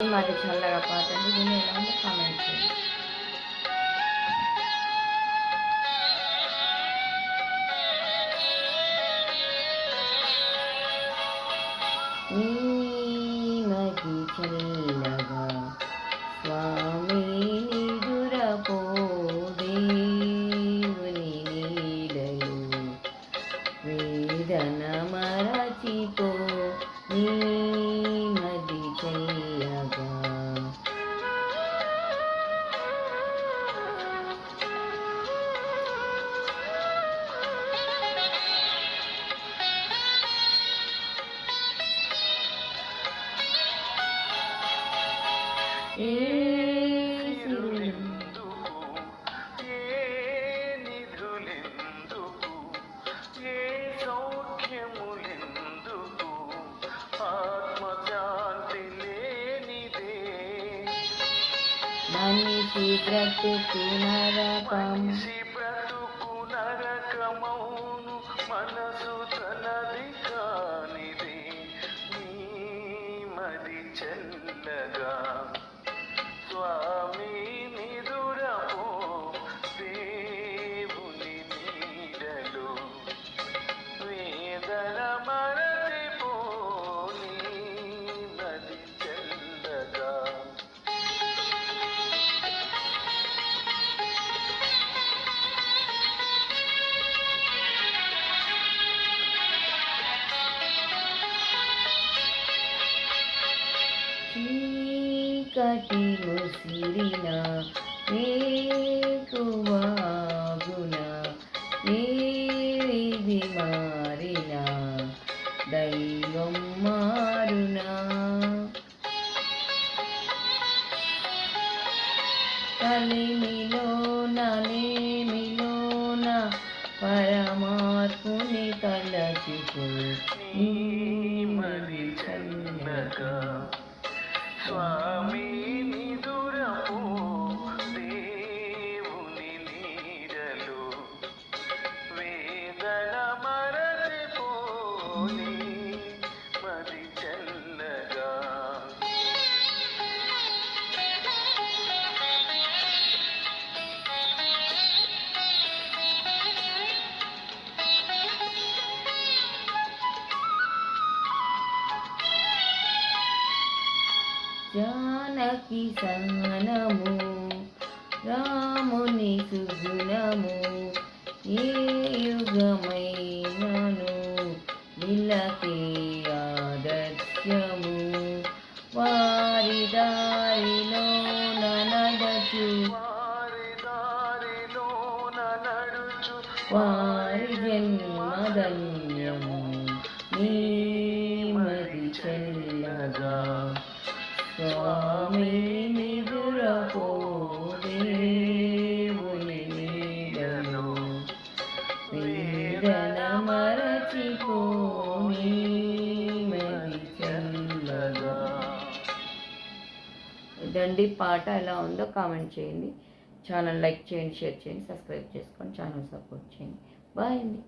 మాది చల్లగా పాట అండి దీన్ని ఎలా ఉందో కామెంట్ చేయండి నీమతి మనిషి బ్రతుకు నరకం. మనిషి బ్రతుకు నరకమౌను. మనసు చీకటి ముసిరిన ఏకువాగున ఏది మారిన దైవం మారున. కలిమిలోన నేమిలోన పరమాత్ముని తలచిపో మరి చల్లగా స్వామి నిదురపు దేవుని నీడలు వేదన మరచిపోని జానకి సహనము రాముని సుగుణము ఏ యుగమైనను నిలకే ఆదర్శము. వారి దారిలో నడచు వారి దారిలోన నడుచు వారి జన్మధన్యము. నీ మది చెల్లగా స్వామి నిదురపో మరచిపో ఇదండి పాట ఎలా ఉందో కామెంట్ చేయండి. ఛానల్ లైక్ చేయండి షేర్ చేయండి సబ్స్క్రైబ్ చేసుకోండి ఛానల్ సపోర్ట్ చేయండి. బాయ్ అండి.